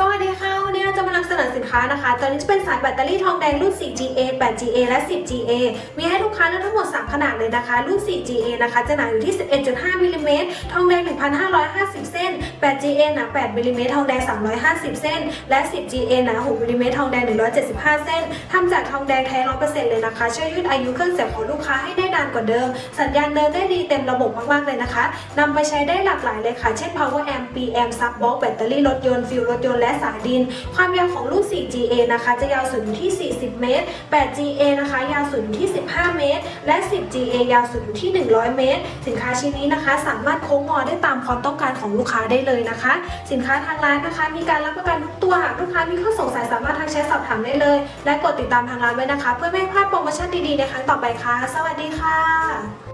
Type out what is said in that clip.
สวัสดีค่ะ วันนี้เราจะมานำเสนอสินค้านะคะ ตอนนี้จะเป็นสายแบตเตอรี่ทองแดงรุ่น 4GA 8GA และ 10GA มีให้ลูกค้าทั้งหมด 3 ขนาดเลยนะคะ รุ่น 4GA นะคะ จะหนาอยู่ที่ 11.5มิลลิเมตร ทองแดง 1,550 8GA หนา8มิลลิเมตรทองแดง 350 เส้น และ 10GA หนา6มิลลิเมตรทองแดง 175 เส้นทำจากทองแดงแท้100%เลยนะคะ ช่วยยืดอายุเครื่องเสียงของลูกค้าให้ได้นานกว่าเดิม สัญญาณเดินได้ดีเต็มระบบมากๆเลยนะคะนำไปใช้ได้หลากหลายเลยค่ะ เช่น power amp PM sub box แบตเตอรี่รถยนต์ฟิวรถยนต์และสายดิน ความยาวของรุ่น 4GA นะคะ จะยาวสุดอยู่ที่ 40 เมตร 8GA นะคะ ยาวสุดอยู่ที่ 15 เมตร และ 10GA ยาวสุดอยู่ที่ 100 เมตร สินค้าชิ้นนี้นะคะ สามารถโค้งงอได้ตามความต้องการของลูกค้าได้เลยนะคะ สินค้าทางร้านนะคะ มีการรับประกันทุกตัวหากลูกค้ามีข้อสงสัยสามารถทักแชทสอบถามได้เลย และกดติดตามทางร้านไว้นะคะ เพื่อไม่พลาดโปรโมชั่นดีๆในครั้งต่อไปค่ะ สวัสดีค่ะ